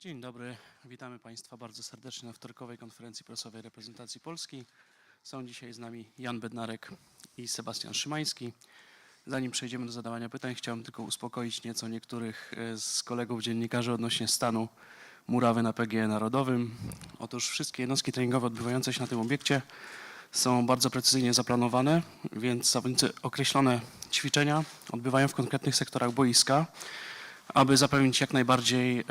Dzień dobry, witamy Państwa bardzo serdecznie na wtorkowej konferencji prasowej reprezentacji Polski. Są dzisiaj z nami Jan Bednarek i Sebastian Szymański. Zanim przejdziemy do zadawania pytań, chciałem tylko uspokoić nieco niektórych e, z kolegów dziennikarzy odnośnie stanu murawy na PGE Narodowym. Otóż wszystkie jednostki treningowe odbywające się na tym obiekcie są bardzo precyzyjnie zaplanowane, więc zawodnicy określone ćwiczenia odbywają w konkretnych sektorach boiska, aby zapewnić jak najbardziej e,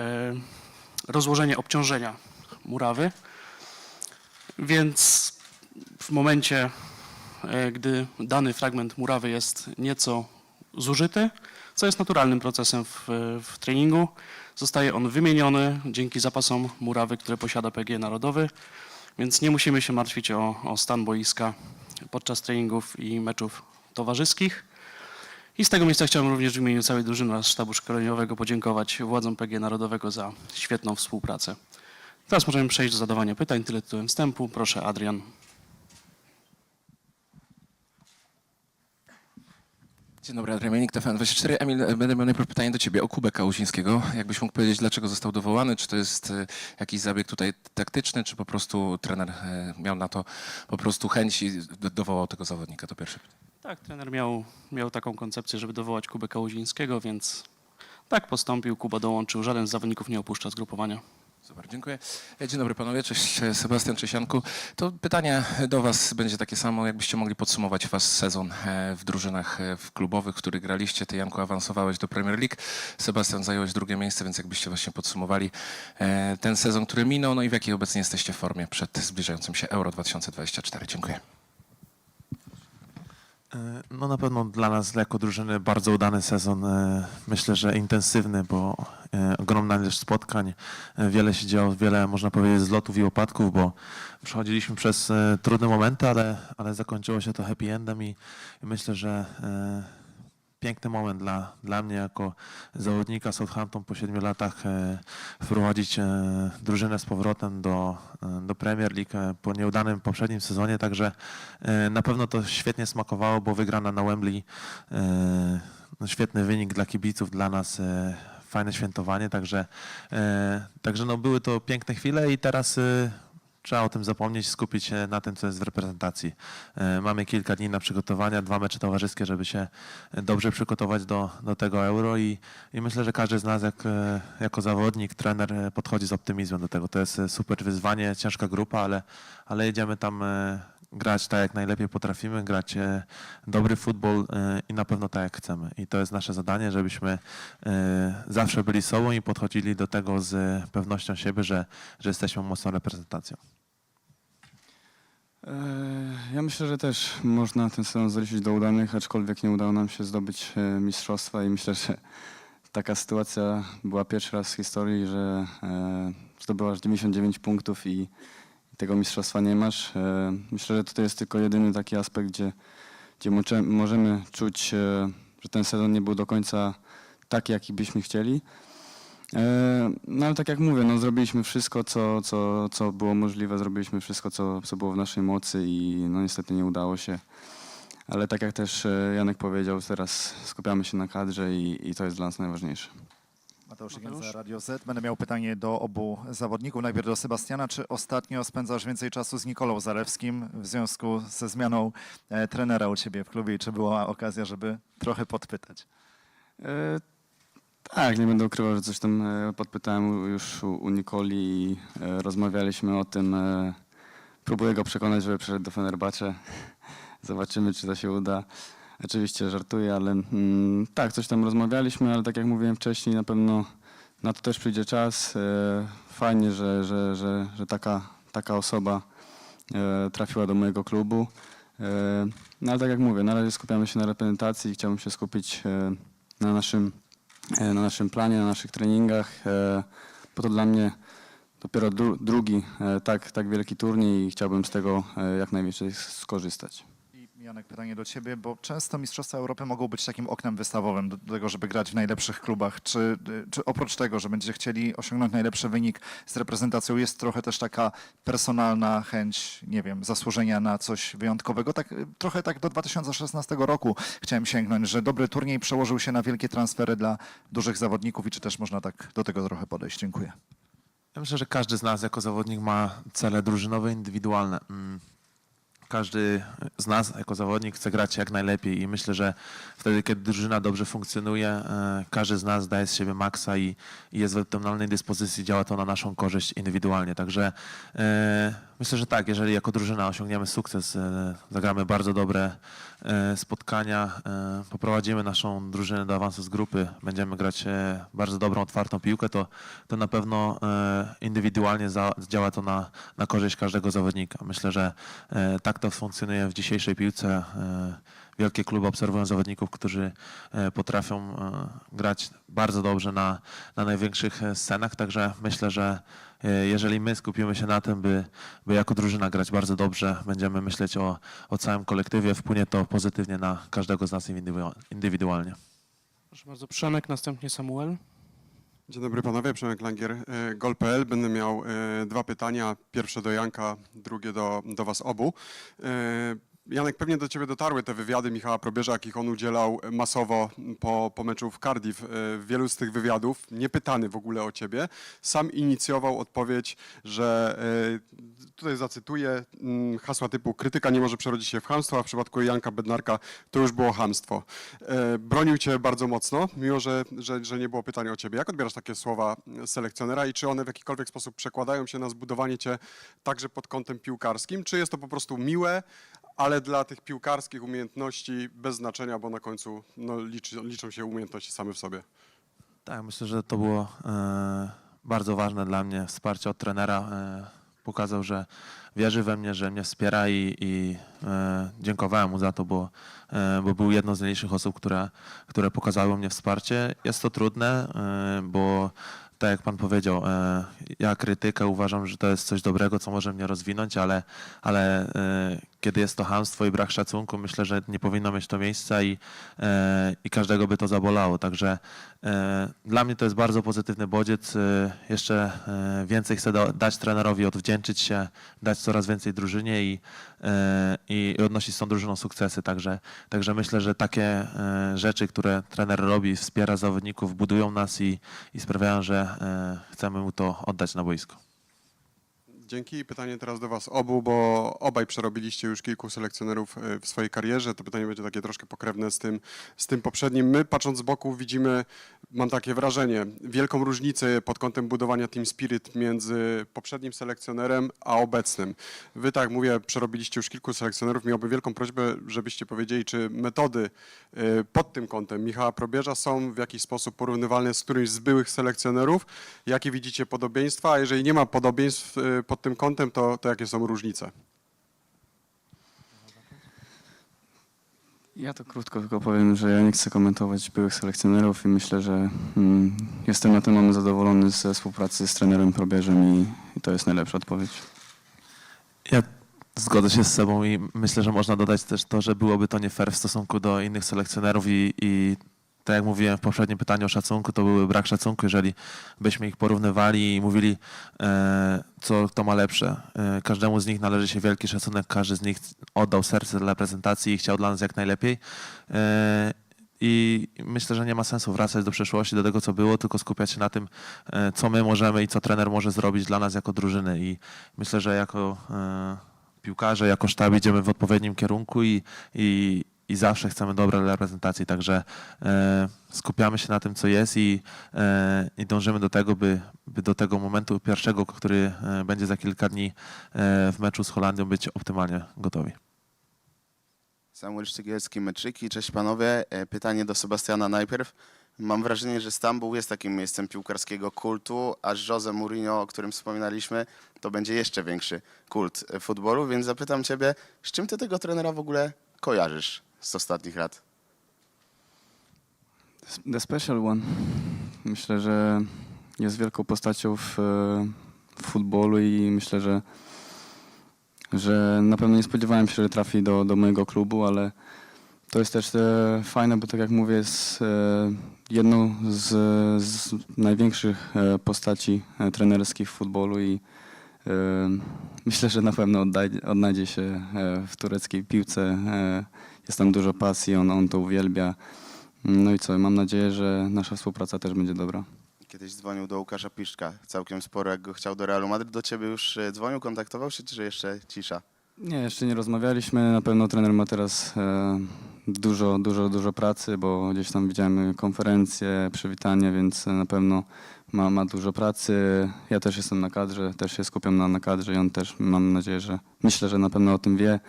rozłożenie obciążenia murawy. Więc w momencie, e, gdy dany fragment murawy jest nieco zużyty, co jest naturalnym procesem w, w treningu, zostaje on wymieniony dzięki zapasom murawy, które posiada PG Narodowy, więc nie musimy się martwić o, o stan boiska podczas treningów i meczów towarzyskich. I z tego miejsca chciałbym również w imieniu całej drużyny oraz sztabu szkoleniowego podziękować władzom PG Narodowego za świetną współpracę. Teraz możemy przejść do zadawania pytań. Tyle tytułem wstępu. Proszę, Adrian. Dzień dobry, Adrian Mielnik, TVN24. Emil, będę miał najpierw pytanie do Ciebie o Kubę Kałuzińskiego. Jakbyś mógł powiedzieć, dlaczego został dowołany? Czy to jest e, jakiś zabieg tutaj taktyczny, czy po prostu trener e, miał na to po prostu chęć i do- dowołał tego zawodnika? To pierwsze pytanie. Tak, trener miał, miał taką koncepcję, żeby dowołać Kubę Kałuzińskiego, więc tak postąpił. Kuba dołączył. Żaden z zawodników nie opuszcza zgrupowania. Super, dziękuję. E, Dzień dobry panowie, cześć e, Sebastian, cześć Janku. To pytanie do was będzie takie samo, jakbyście mogli podsumować wasz sezon e, w drużynach w klubowych, w których graliście. Ty Janku awansowałeś do Premier League, Sebastian zająłeś drugie miejsce, więc jakbyście właśnie podsumowali ten sezon, który minął, no i w jakiej obecnie jesteście formie przed zbliżającym się Euro 2024. Dziękuję. E, No na pewno dla nas jako drużyny bardzo udany sezon. e, Myślę, że intensywny, bo e, ogromna ilość spotkań, wiele się działo, wiele można powiedzieć zlotów i upadków, bo przechodziliśmy przez trudne momenty, ale, ale zakończyło się to happy endem i, myślę, że piękny moment dla, dla mnie jako zawodnika Southampton po siedmiu latach e, wprowadzić e, drużynę z powrotem do, e, do Premier League po nieudanym poprzednim sezonie, także na pewno to świetnie smakowało, bo wygrana na Wembley, no świetny wynik dla kibiców, dla nas fajne świętowanie, także, także no były to piękne chwile i teraz Trzeba o tym zapomnieć, skupić się na tym, co jest w reprezentacji. E, Mamy kilka dni na przygotowania, dwa mecze towarzyskie, żeby się dobrze przygotować do, do tego euro i, i myślę, że każdy z nas jak, e, jako zawodnik, trener e, podchodzi z optymizmem do tego. To jest super wyzwanie, ciężka grupa, ale, ale jedziemy tam grać tak, jak najlepiej potrafimy, grać dobry futbol i na pewno tak, jak chcemy. I to jest nasze zadanie, żebyśmy zawsze byli sobą i podchodzili do tego z pewnością siebie, że, że jesteśmy mocną reprezentacją. E, Ja myślę, że też można ten sezon zaliczyć do udanych, aczkolwiek nie udało nam się zdobyć e, mistrzostwa i myślę, że taka sytuacja była pierwszy raz w historii, że e, zdobyłaś 99 punktów i, tego mistrzostwa nie masz. Myślę, że tutaj jest tylko jedyny taki aspekt, gdzie, gdzie możemy czuć, że ten sezon nie był do końca taki, jaki byśmy chcieli. E, No ale tak jak mówię, no, zrobiliśmy wszystko, co, co, co było możliwe, zrobiliśmy wszystko, co, co było w naszej mocy i no niestety nie udało się. Ale tak jak też e, Janek powiedział, teraz skupiamy się na kadrze i, i to jest dla nas najważniejsze. Mateusz? Igienza, Radio Z. Będę miał pytanie do obu zawodników. Najpierw do Sebastiana. Czy ostatnio spędzasz więcej czasu z Nikolą Zalewskim w związku ze zmianą e, trenera u ciebie w klubie i czy była okazja, żeby trochę podpytać? E, tak, nie będę ukrywał, że coś tam e, podpytałem już u, Nikoli i e, rozmawialiśmy o tym. E, próbuję go przekonać, żeby przeszedł do Fenerbahce. Zobaczymy, czy to się uda. Oczywiście żartuję, ale mm, tak, coś tam rozmawialiśmy, ale tak jak mówiłem wcześniej, na pewno na to też przyjdzie czas. Fajnie, że, że, że, że taka, taka osoba trafiła do mojego klubu. No ale tak jak mówię, na razie skupiamy się na reprezentacji i chciałbym się skupić na naszym, na naszym planie, na naszych treningach, e, bo to dla mnie dopiero dru, drugi e, tak, tak wielki turniej i chciałbym z tego e, jak najwięcej skorzystać. Janek, pytanie do ciebie, bo często Mistrzostwa Europy mogą być takim oknem wystawowym do, tego, żeby grać w najlepszych klubach. Czy, czy oprócz tego, że będziecie chcieli osiągnąć najlepszy wynik z reprezentacją, jest trochę też taka personalna chęć, nie wiem, zasłużenia na coś wyjątkowego? Tak, trochę tak do 2016 roku chciałem sięgnąć, że dobry turniej przełożył się na wielkie transfery dla dużych zawodników i czy też można tak do tego trochę podejść? Dziękuję. Ja myślę, że każdy z nas jako zawodnik ma cele drużynowe, indywidualne. Mm. Każdy z nas jako zawodnik chce grać jak najlepiej i myślę, że wtedy, kiedy drużyna dobrze funkcjonuje, e, każdy z nas daje z siebie maksa i, jest w optymalnej dyspozycji, działa to na naszą korzyść indywidualnie. Także e, myślę, że tak, jeżeli jako drużyna osiągniemy sukces, e, zagramy bardzo dobre spotkania, poprowadzimy naszą drużynę do awansu z grupy, będziemy grać bardzo dobrą, otwartą piłkę, to, to na pewno indywidualnie działa to na, na korzyść każdego zawodnika. Myślę, że e, to funkcjonuje w dzisiejszej piłce. E, Wielkie kluby obserwują zawodników, którzy e, potrafią e, grać bardzo dobrze na, na największych scenach, także myślę, że jeżeli my skupimy się na tym, by, by jako drużyna grać bardzo dobrze, będziemy myśleć o, o całym kolektywie, wpłynie to pozytywnie na każdego z nas indywidua- indywidualnie. Proszę bardzo, Przemek, następnie Samuel. Dzień dobry panowie, Przemek Langier, e, Gol.pl. Będę miał e, dwa pytania. Pierwsze do Janka, drugie do, do was obu. E, Janek, pewnie do ciebie dotarły te wywiady Michała Probierza, jakich on udzielał masowo po, po meczu w Cardiff. E, W wielu z tych wywiadów, nie pytany w ogóle o ciebie, sam inicjował odpowiedź, że e, tutaj zacytuję mm, hasła typu krytyka nie może przerodzić się w hamstwo, a w przypadku Janka Bednarka to już było hamstwo. E, Bronił cię bardzo mocno, mimo że, że, że nie było pytania o ciebie. Jak odbierasz takie słowa selekcjonera i czy one w jakikolwiek sposób przekładają się na zbudowanie cię także pod kątem piłkarskim, czy jest to po prostu miłe, ale dla tych piłkarskich umiejętności bez znaczenia, bo na końcu no, liczy, liczą się umiejętności same w sobie. Tak, myślę, że to było e, bardzo ważne dla mnie. Wsparcie od trenera e, pokazał, że wierzy we mnie, że mnie wspiera i, i e, dziękowałem mu za to, bo, e, bo był jedną z mniejszych osób, które, które pokazały mnie wsparcie. Jest to trudne, e, bo tak jak pan powiedział, e, ja krytykę uważam, że to jest coś dobrego, co może mnie rozwinąć, ale, ale e, kiedy jest to hamstwo i brak szacunku, myślę, że nie powinno mieć to miejsca i, e, i każdego by to zabolało. Także e, dla mnie to jest bardzo pozytywny bodziec. E, jeszcze więcej chcę dać trenerowi, odwdzięczyć się, dać coraz więcej drużynie i, i odnosić z tą drużyną sukcesy. Także, także myślę, że takie rzeczy, które trener robi, wspiera zawodników, budują nas i, i sprawiają, że chcemy mu to oddać na boisko. Dzięki. Pytanie teraz do Was obu, bo obaj przerobiliście już kilku selekcjonerów e, w swojej karierze. To pytanie będzie takie troszkę pokrewne z tym, z tym poprzednim. My, patrząc z boku, widzimy, mam takie wrażenie, wielką różnicę pod kątem budowania Team Spirit między poprzednim selekcjonerem a obecnym. Wy, tak mówię, przerobiliście już kilku selekcjonerów. Miałbym wielką prośbę, żebyście powiedzieli, czy metody e, pod tym kątem Michała Probierza są w jakiś sposób porównywalne z którymś z byłych selekcjonerów. Jakie widzicie podobieństwa? A jeżeli nie ma podobieństw e, pod tym kątem, to, to jakie są różnice? Ja to krótko tylko powiem, że ja nie chcę komentować byłych selekcjonerów i myślę, że mm, jestem na ten moment zadowolony ze współpracy z trenerem Probierzem i, i to jest najlepsza odpowiedź. Ja zgodzę się z sobą i myślę, że można dodać też to, że byłoby to nie fair w stosunku do innych selekcjonerów i, i tak jak mówiłem w poprzednim pytaniu o szacunku, to byłby brak szacunku, jeżeli byśmy ich porównywali i mówili, e, co kto ma lepsze. E, każdemu z nich należy się wielki szacunek, każdy z nich oddał serce dla reprezentacji i chciał dla nas jak najlepiej. E, i myślę, że nie ma sensu wracać do przeszłości, do tego, co było, tylko skupiać się na tym, co my możemy i co trener może zrobić dla nas jako drużyny. I myślę, że jako piłkarze, jako sztab idziemy w odpowiednim kierunku i, i, i zawsze chcemy dobre dla reprezentacji. Także e, skupiamy się na tym, co jest i, e, i dążymy do tego, by, by do tego momentu pierwszego, który e, będzie za kilka dni w meczu z Holandią, być optymalnie gotowi. Samuel Szczygielski, Meczyki. Cześć panowie. Pytanie do Sebastiana najpierw. Mam wrażenie, że Stambuł jest takim miejscem piłkarskiego kultu, a Jose Mourinho, o którym wspominaliśmy, to będzie jeszcze większy kult futbolu, więc zapytam ciebie, z czym ty tego trenera w ogóle kojarzysz z ostatnich lat? The Special One. Myślę, że jest wielką postacią w, w futbolu i myślę, że, że na pewno nie spodziewałem się, że trafi do, do mojego klubu, ale to jest też e, fajne, bo tak jak mówię, jest e, jedną z, z największych e, postaci e, trenerskich w futbolu i e, myślę, że na pewno odnajdzie się e, w tureckiej piłce. E, jest tam dużo pasji, on, on to uwielbia. No i co, mam nadzieję, że nasza współpraca też będzie dobra. Kiedyś dzwonił do Łukasza Piszczka, całkiem sporo, jak go chciał do Realu Madryt. Do ciebie już e, dzwonił, kontaktował się, czy jeszcze cisza? Nie, jeszcze nie rozmawialiśmy. Na pewno trener ma teraz e, dużo, dużo, dużo pracy, bo gdzieś tam widziałem konferencje, przywitanie, więc na pewno ma, ma dużo pracy. Ja też jestem na kadrze, też się skupiam na, na kadrze i on też mam nadzieję, że myślę, że na pewno o tym wie.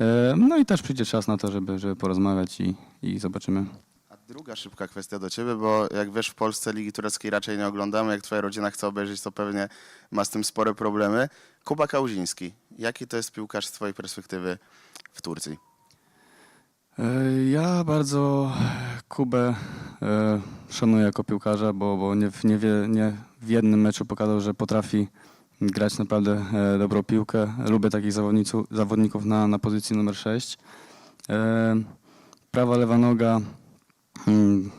E, no i też przyjdzie czas na to, żeby, żeby porozmawiać i, i zobaczymy. A druga szybka kwestia do ciebie, bo jak wiesz, w Polsce Ligi Tureckiej raczej nie oglądamy. Jak twoja rodzina chce obejrzeć, to pewnie ma z tym spore problemy. Kuba Kałuziński. Jaki to jest piłkarz z twojej perspektywy w Turcji? E, Ja bardzo Kubę e, szanuję jako piłkarza, bo, bo nie, w- nie, nie w jednym meczu pokazał, że potrafi grać naprawdę e, dobrą piłkę. Lubię takich zawodników, na, na pozycji numer 6. E, prawa, lewa noga. Mm,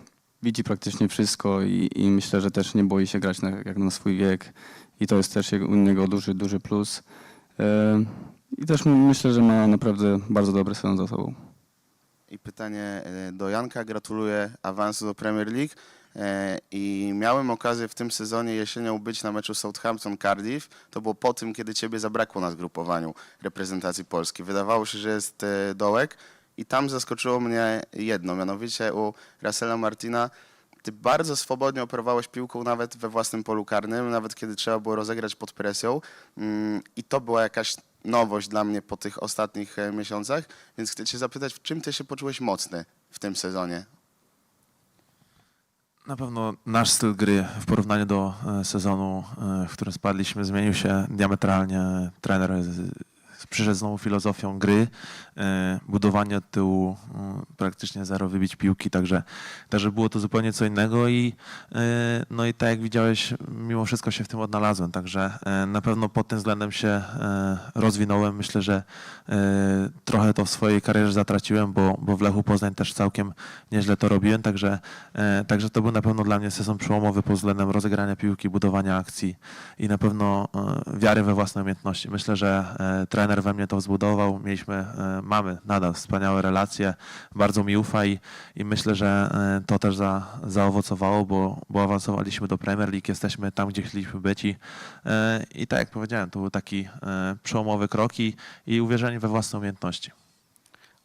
widzi praktycznie wszystko i, i myślę, że też nie boi się grać na, jak na swój wiek. I to jest też u niego duży, duży plus. E, I też myślę, że ma naprawdę bardzo dobry sezon za sobą. I pytanie do Janka. Gratuluję awansu do Premier League. E, I miałem okazję w tym sezonie jesienią być na meczu Southampton-Cardiff. To było po tym, kiedy ciebie zabrakło na zgrupowaniu reprezentacji Polski. Wydawało się, że jest e, dołek i tam zaskoczyło mnie jedno, mianowicie u Russella Martina ty bardzo swobodnie operowałeś piłką nawet we własnym polu karnym, nawet kiedy trzeba było rozegrać pod presją Mm, i to była jakaś nowość dla mnie po tych ostatnich e, miesiącach, więc chcę cię zapytać, w czym ty się poczułeś mocny w tym sezonie? Na pewno nasz styl gry w porównaniu do e, sezonu, e, w którym spadliśmy, zmienił się diametralnie. Trener przyszedł z nową filozofią gry, e, budowanie od tyłu, praktycznie zero wybić piłki, także, także było to zupełnie co innego i e, no i tak jak widziałeś, mimo wszystko się w tym odnalazłem, także e, na pewno pod tym względem się rozwinąłem. Myślę, że trochę to w swojej karierze zatraciłem, bo, bo w Lechu Poznań też całkiem nieźle to robiłem, także, także to był na pewno dla mnie sezon przełomowy pod względem rozegrania piłki, budowania akcji i na pewno wiary we własne umiejętności. Myślę, że e, trener we mnie to zbudował. Mieliśmy, e, mamy nadal wspaniałe relacje, bardzo mi ufa i, i myślę, że e, to też za, zaowocowało, bo, bo awansowaliśmy do Premier League, jesteśmy tam, gdzie chcieliśmy być i, e, i tak jak powiedziałem, to był taki przełomowy krok i, i uwierzenie we własne umiejętności.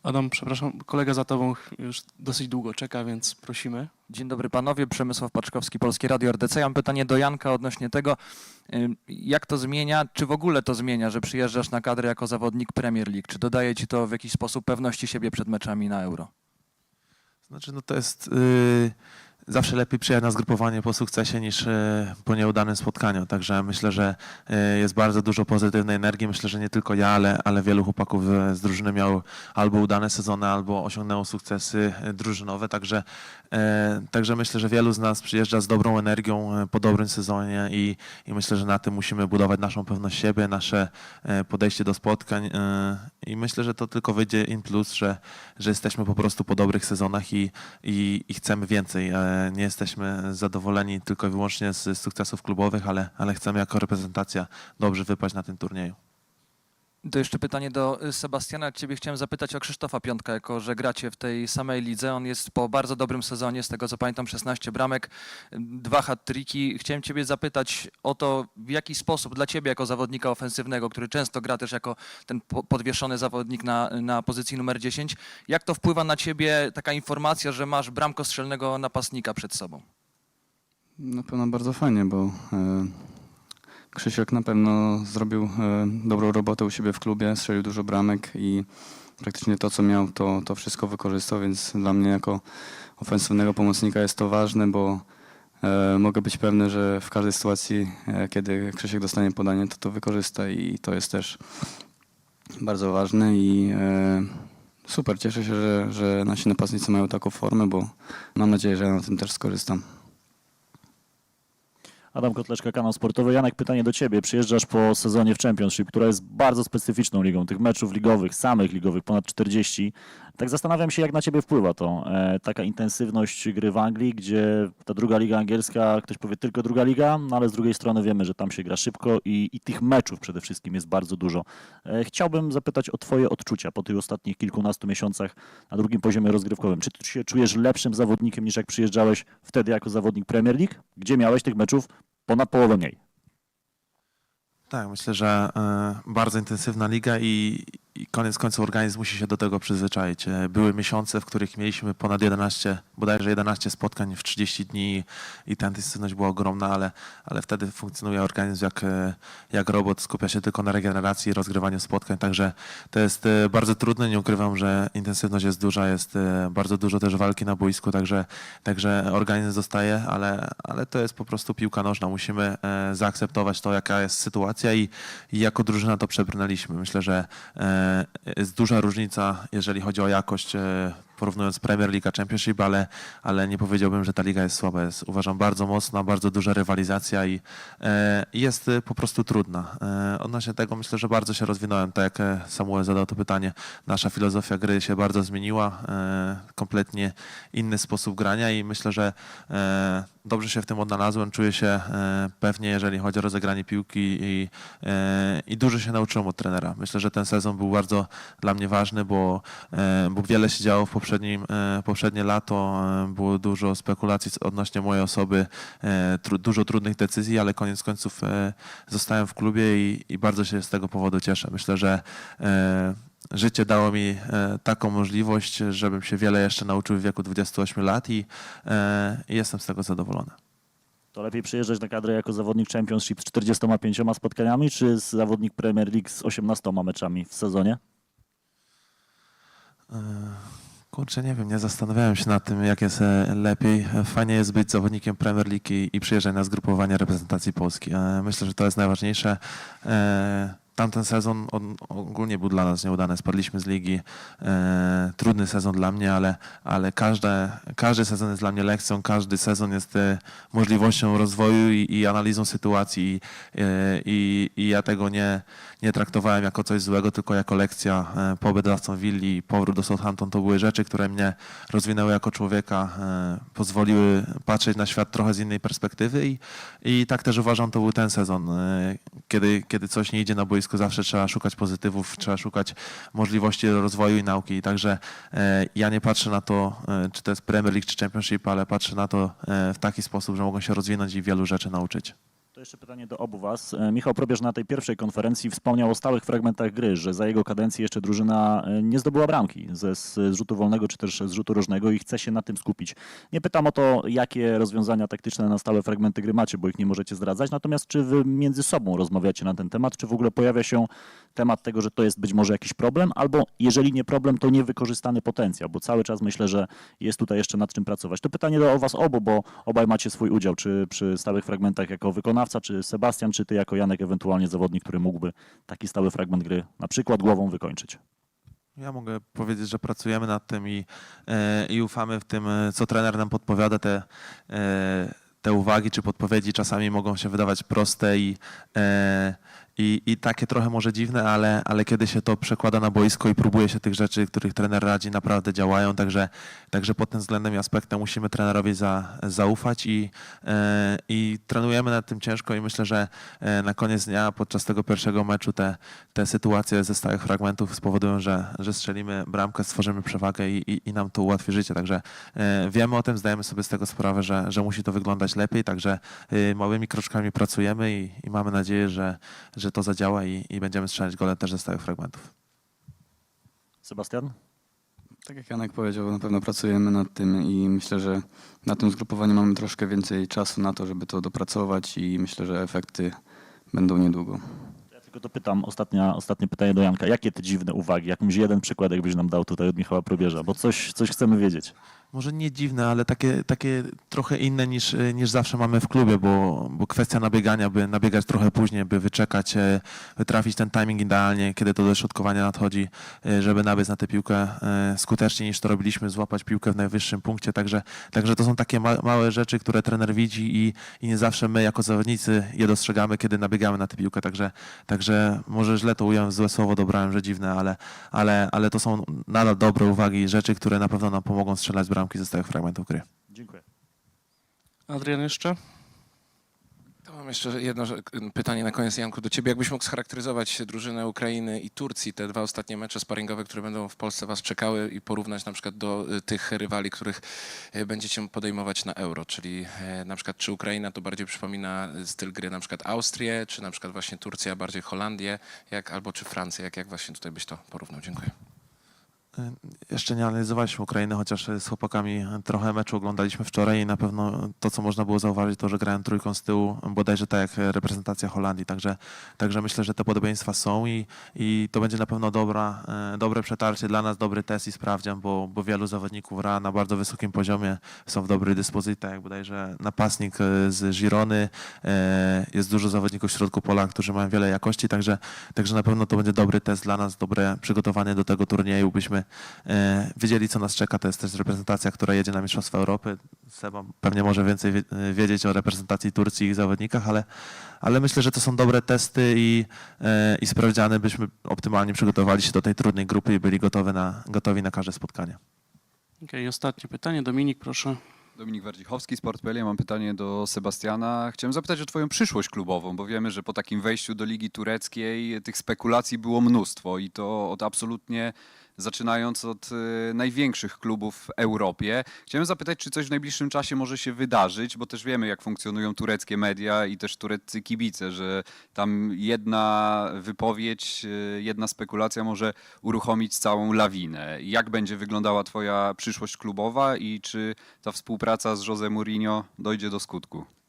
Adam, przepraszam, kolega za tobą już dosyć długo czeka, więc prosimy. Dzień dobry panowie, Przemysław Paczkowski, Polskie Radio RDC. Ja mam pytanie do Janka odnośnie tego, jak to zmienia, czy w ogóle to zmienia, że przyjeżdżasz na kadrę jako zawodnik Premier League? Czy dodaje ci to w jakiś sposób pewności siebie przed meczami na Euro? Znaczy, no to jest y, zawsze lepiej przyjechać na zgrupowanie po sukcesie niż y, po nieudanym spotkaniu. Także myślę, że y, jest bardzo dużo pozytywnej energii. Myślę, że nie tylko ja, ale, ale wielu chłopaków y, z drużyny miało albo udane sezony, albo osiągnęło sukcesy drużynowe. Także, także myślę, że wielu z nas przyjeżdża z dobrą energią po dobrym sezonie i, i myślę, że na tym musimy budować naszą pewność siebie, nasze podejście do spotkań. I myślę, że to tylko wyjdzie in plus, że, że jesteśmy po prostu po dobrych sezonach i, i, i chcemy więcej. Nie jesteśmy zadowoleni tylko i wyłącznie z sukcesów klubowych, ale, ale chcemy jako reprezentacja dobrze wypaść na tym turnieju. To jeszcze pytanie do y, Sebastiana. Ciebie chciałem zapytać o Krzysztofa Piątka, jako że gracie w tej samej lidze. On jest po bardzo dobrym sezonie, z tego co pamiętam 16 bramek, dwa hat-triki. Chciałem ciebie zapytać o to, w jaki sposób dla ciebie jako zawodnika ofensywnego, który często gra też jako ten po- podwieszony zawodnik na, na pozycji numer 10, jak to wpływa na ciebie taka informacja, że masz bramkostrzelnego napastnika przed sobą? Na pewno bardzo fajnie, bo e, Krzysiek na pewno zrobił e, dobrą robotę u siebie w klubie, strzelił dużo bramek i praktycznie to, co miał, to, to wszystko wykorzystał, więc dla mnie jako ofensywnego pomocnika jest to ważne, bo e, mogę być pewny, że w każdej sytuacji, e, kiedy Krzysiek dostanie podanie, to to wykorzysta i to jest też bardzo ważne i super, cieszę się, że, że nasi napastnicy mają taką formę, bo mam nadzieję, że ja na tym też skorzystam. Adam Kotleczka, kanał sportowy. Janek, pytanie do Ciebie. Przyjeżdżasz po sezonie w Championship, która jest bardzo specyficzną ligą, tych meczów ligowych, samych ligowych, ponad 40. Tak zastanawiam się, jak na Ciebie wpływa to, e, taka intensywność gry w Anglii, gdzie ta druga liga angielska, ktoś powie tylko druga liga, no ale z drugiej strony wiemy, że tam się gra szybko i, i tych meczów przede wszystkim jest bardzo dużo. E, chciałbym zapytać o Twoje odczucia po tych ostatnich kilkunastu miesiącach na drugim poziomie rozgrywkowym. Czy Ty się czujesz lepszym zawodnikiem niż jak przyjeżdżałeś wtedy jako zawodnik Premier League, gdzie miałeś tych meczów ona połowy mniej. Tak, myślę, że e, bardzo intensywna liga i, i koniec końców organizm musi się do tego przyzwyczaić. E, Były miesiące, w których mieliśmy ponad 11, bodajże 11 spotkań w 30 dni i ta intensywność była ogromna, ale, ale wtedy funkcjonuje organizm jak, e, jak robot, skupia się tylko na regeneracji i rozgrywaniu spotkań, także to jest bardzo trudne, nie ukrywam, że intensywność jest duża, jest bardzo dużo też walki na boisku, także, także organizm zostaje, ale, ale to jest po prostu piłka nożna, musimy zaakceptować to, jaka jest sytuacja i, i jako drużyna to przebrnęliśmy. Myślę, że e, jest duża różnica, jeżeli chodzi o jakość, e, porównując Premier League a Championship, ale, ale nie powiedziałbym, że ta liga jest słaba. Jest, uważam, bardzo mocna, bardzo duża rywalizacja i e, jest e, po prostu trudna. E, odnośnie tego myślę, że bardzo się rozwinąłem. Tak jak e, Samuel zadał to pytanie, nasza filozofia gry się bardzo zmieniła. E, kompletnie inny sposób grania i myślę, że e, dobrze się w tym odnalazłem. Czuję się e, pewnie, jeżeli chodzi o rozegranie piłki i, e, i dużo się nauczyłem od trenera. Myślę, że ten sezon był bardzo dla mnie ważny, bo, e, bo wiele się działo w poprzednim, e, poprzednie lato. e, Było dużo spekulacji odnośnie mojej osoby, e, tru, dużo trudnych decyzji, ale koniec końców zostałem w klubie i, i bardzo się z tego powodu cieszę. Myślę, że życie dało mi taką możliwość, żebym się wiele jeszcze nauczył w wieku 28 lat i, i jestem z tego zadowolony. To lepiej przyjeżdżać na kadrę jako zawodnik Championship z 45 spotkaniami, czy zawodnik Premier League z 18 meczami w sezonie? Kurczę, nie wiem, nie zastanawiałem się nad tym, jak jest e, lepiej. E, Fajnie jest być zawodnikiem Premier League i, i przyjeżdżać na zgrupowanie reprezentacji Polski. E, Myślę, że to jest najważniejsze. Tamten sezon on ogólnie był dla nas nieudany. Spadliśmy z ligi. Trudny sezon dla mnie, ale, ale każde, każdy sezon jest dla mnie lekcją. Każdy sezon jest możliwością rozwoju i, i analizą sytuacji. I, i, I ja tego nie, nie traktowałem jako coś złego, tylko jako lekcja. E, Pobyt w Aston Villa i powrót do Southampton to były rzeczy, które mnie rozwinęły jako człowieka, e, pozwoliły patrzeć na świat trochę z innej perspektywy i, i tak też uważam, to był ten sezon. E, Kiedy, kiedy coś nie idzie na boisku, zawsze trzeba szukać pozytywów, trzeba szukać możliwości rozwoju i nauki. I także ja nie patrzę na to, czy to jest Premier League czy Championship, ale patrzę na to w taki sposób, że mogą się rozwinąć i wielu rzeczy nauczyć. To jeszcze pytanie do obu Was. E, Michał Probierz na tej pierwszej konferencji wspomniał o stałych fragmentach gry, że za jego kadencji jeszcze drużyna e, nie zdobyła bramki ze z rzutu wolnego czy też z rzutu rożnego i chce się na tym skupić. Nie pytam o to, jakie rozwiązania taktyczne na stałe fragmenty gry macie, bo ich nie możecie zdradzać, natomiast czy Wy między sobą rozmawiacie na ten temat, czy w ogóle pojawia się temat tego, że to jest być może jakiś problem, albo jeżeli nie problem, to niewykorzystany potencjał, bo cały czas myślę, że jest tutaj jeszcze nad czym pracować. To pytanie do Was obu, bo obaj macie swój udział, czy przy stałych fragmentach jako czy Sebastian, czy Ty jako Janek, ewentualnie zawodnik, który mógłby taki stały fragment gry na przykład głową wykończyć. Ja mogę powiedzieć, że pracujemy nad tym i, e, i ufamy w tym, e, co trener nam podpowiada. Te, e, te uwagi czy podpowiedzi czasami mogą się wydawać proste i, i, i takie trochę może dziwne, ale, ale kiedy się to przekłada na boisko i próbuje się tych rzeczy, których trener radzi, naprawdę działają. Także, także pod tym względem i aspektem musimy trenerowi za, zaufać i, e, i trenujemy nad tym ciężko i myślę, że e, na koniec dnia podczas tego pierwszego meczu te, te sytuacje ze stałych fragmentów spowodują, że, że strzelimy bramkę, stworzymy przewagę i, i, i nam to ułatwi życie. Także e, wiemy o tym, zdajemy sobie z tego sprawę, że, że musi to wyglądać lepiej, także e, małymi kroczkami pracujemy i, i mamy nadzieję, że, że to zadziała i, i będziemy strzelać gole też ze stałych fragmentów. Sebastian? Tak jak Janek powiedział, na pewno pracujemy nad tym i myślę, że na tym zgrupowaniu mamy troszkę więcej czasu na to, żeby to dopracować i myślę, że efekty będą niedługo. Ja tylko dopytam, ostatnia, ostatnie pytanie do Janka. Jakie te dziwne uwagi? Jakimś jeden przykład, jakbyś nam dał tutaj od Michała Probierza, bo coś, coś chcemy wiedzieć. Może nie dziwne, ale takie, takie trochę inne niż, niż zawsze mamy w klubie, bo, bo kwestia nabiegania, by nabiegać trochę później, by wyczekać, e, trafić ten timing idealnie, kiedy to do środkowania nadchodzi, e, żeby nabiec na tę piłkę e, skuteczniej niż to robiliśmy, złapać piłkę w najwyższym punkcie. Także, także to są takie ma, małe rzeczy, które trener widzi i, i nie zawsze my jako zawodnicy je dostrzegamy, kiedy nabiegamy na tę piłkę. Także, także może źle to ująłem, złe słowo dobrałem, że dziwne, ale, ale, ale to są nadal dobre uwagi rzeczy, które na pewno nam pomogą strzelać bramki ze stałych fragmentów gry. Dziękuję. Adrian jeszcze? To mam jeszcze jedno że- pytanie na koniec, Janku, do ciebie. Jakbyś mógł scharakteryzować drużynę Ukrainy i Turcji, te dwa ostatnie mecze sparingowe, które będą w Polsce was czekały i porównać na przykład do y, tych rywali, których y, będziecie podejmować na Euro, czyli na przykład czy Ukraina to bardziej przypomina styl gry na przykład Austrię, czy na przykład właśnie Turcja bardziej Holandię, jak, albo czy Francję, jak, jak właśnie tutaj byś to porównał? Dziękuję. Y, Jeszcze nie analizowaliśmy Ukrainy, chociaż z chłopakami trochę meczu oglądaliśmy wczoraj i na pewno to, co można było zauważyć, to, że grają trójką z tyłu, bodajże tak jak reprezentacja Holandii. Także, także myślę, że te podobieństwa są i, i to będzie na pewno dobra, y, dobre przetarcie dla nas, dobry test i sprawdzian, bo, bo wielu zawodników gra na bardzo wysokim poziomie, są w dobrej dyspozycji, tak jak bodajże napastnik y, z Girony, jest dużo zawodników w środku pola, którzy mają wiele jakości, także, także na pewno to będzie dobry test dla nas, dobre przygotowanie do tego turnieju, byśmy e, wiedzieli, co nas czeka. To jest też reprezentacja, która jedzie na Mistrzostwa Europy. Seba pewnie może więcej wie- wiedzieć o reprezentacji Turcji i ich zawodnikach, ale, ale myślę, że to są dobre testy i, e, i sprawdziany, byśmy optymalnie przygotowali się do tej trudnej grupy i byli gotowi na, gotowi na każde spotkanie. Okej, ostatnie pytanie. Dominik, proszę. Dominik Wardzichowski, Sport.pl. Ja mam pytanie do Sebastiana. Chciałem zapytać o twoją przyszłość klubową, bo wiemy, że po takim wejściu do Ligi Tureckiej tych spekulacji było mnóstwo i to od absolutnie zaczynając od e, największych klubów w Europie. Chciałem zapytać, czy coś w najbliższym czasie może się wydarzyć, bo też wiemy, jak funkcjonują tureckie media i też tureccy kibice, że tam jedna wypowiedź, e, jedna spekulacja może uruchomić całą lawinę. Jak będzie wyglądała twoja przyszłość klubowa i czy ta współpraca z Jose Mourinho dojdzie do skutku?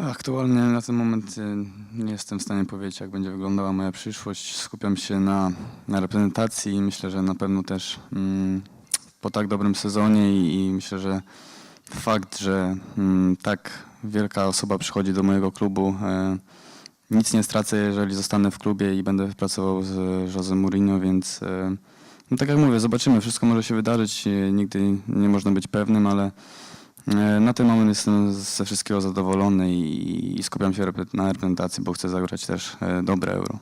Aktualnie na ten moment y, nie jestem w stanie powiedzieć, jak będzie wyglądała moja przyszłość. Skupiam się na, na reprezentacji i myślę, że na pewno też mm, po tak dobrym sezonie i, i myślę, że fakt, że mm, tak wielka osoba przychodzi do mojego klubu, e, nic nie stracę, jeżeli zostanę w klubie i będę pracował z Jose Mourinho, więc e, no tak jak mówię, zobaczymy, wszystko może się wydarzyć, e, nigdy nie można być pewnym, ale Na ten moment jestem ze wszystkiego zadowolony i, skupiam się na reprezentacji, bo chcę zagrać też e, dobre euro.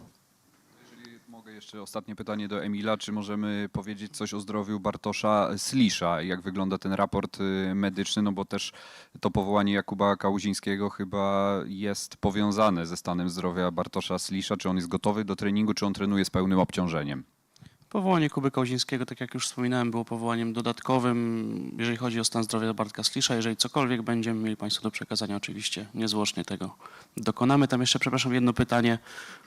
Jeżeli mogę jeszcze ostatnie pytanie do Emila, czy możemy powiedzieć coś o zdrowiu Bartosza Slisza? Jak wygląda ten raport y, medyczny? No bo też to powołanie Jakuba Kałuzińskiego chyba jest powiązane ze stanem zdrowia Bartosza Slisza. Czy on jest gotowy do treningu, czy on trenuje z pełnym obciążeniem? Powołanie Kuby Kozińskiego, tak jak już wspominałem, było powołaniem dodatkowym, jeżeli chodzi o stan zdrowia Bartka Slisza. Jeżeli cokolwiek będziemy mieli Państwu do przekazania, oczywiście niezwłocznie tego dokonamy. Tam jeszcze, przepraszam, jedno pytanie,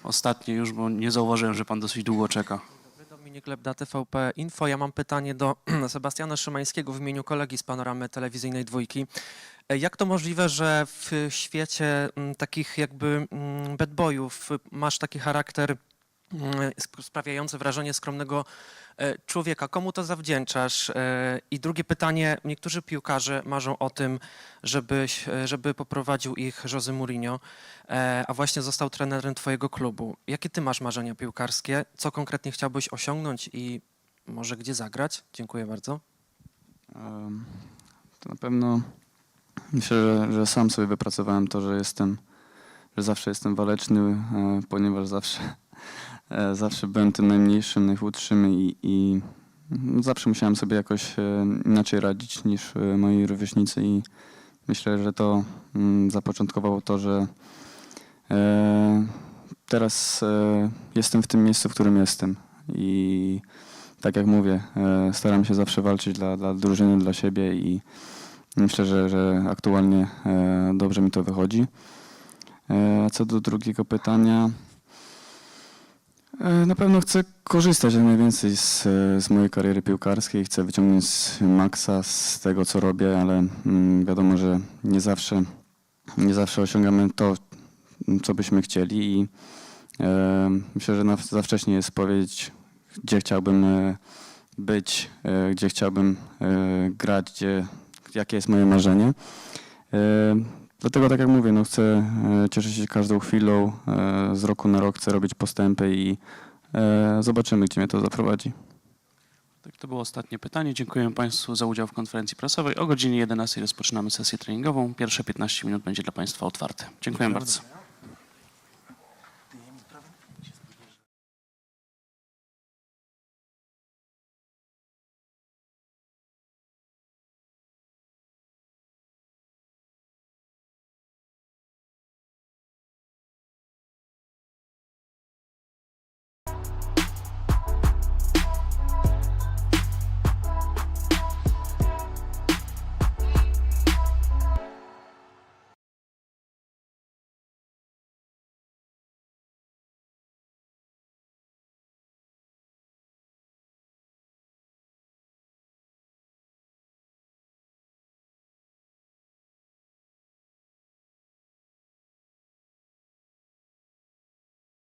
ostatnie już, bo nie zauważyłem, że Pan dosyć długo czeka. Dominik Lebda, TVP Info. Ja mam pytanie do Sebastiana Szymańskiego w imieniu kolegi z panoramy telewizyjnej Dwójki. E, Jak to możliwe, że w świecie mm, takich jakby mm, bad boyów masz taki charakter sp- sprawiający wrażenie skromnego e, człowieka? Komu to zawdzięczasz? E, I drugie pytanie. Niektórzy piłkarze marzą o tym, żebyś, e, żeby poprowadził ich Jose Mourinho, a właśnie został trenerem twojego klubu. Jakie ty masz marzenia piłkarskie? Co konkretnie chciałbyś osiągnąć i może gdzie zagrać? Dziękuję bardzo. To na pewno myślę, że, że sam sobie wypracowałem to, że jestem, że zawsze jestem waleczny, ponieważ zawsze, zawsze byłem tym najmniejszym, najchudszym i, i zawsze musiałem sobie jakoś e, inaczej radzić niż e, moi rówieśnicy i myślę, że to mm, zapoczątkowało to, że e, teraz e, jestem w tym miejscu, w którym jestem i tak jak mówię, e, staram się zawsze walczyć dla, dla drużyny, dla siebie i myślę, że, że aktualnie e, dobrze mi to wychodzi. E, Co do drugiego pytania, e, na pewno chcę korzystać jak najwięcej z, z mojej kariery piłkarskiej. Chcę wyciągnąć maksa z tego, co robię, ale mm, wiadomo, że nie zawsze, nie zawsze osiągamy to, co byśmy chcieli i e, myślę, że na, za wcześnie jest powiedzieć, gdzie chciałbym e, być, e, gdzie chciałbym e, grać, gdzie, jakie jest moje marzenie. E, Dlatego, tak jak mówię, no chcę e, cieszyć się każdą chwilą, e, z roku na rok chcę robić postępy i e, zobaczymy, gdzie mnie to zaprowadzi. Tak, to było ostatnie pytanie. Dziękuję Państwu za udział w konferencji prasowej. O godzinie 11 rozpoczynamy sesję treningową. Pierwsze 15 minut będzie dla Państwa otwarte. Dziękuję bardzo.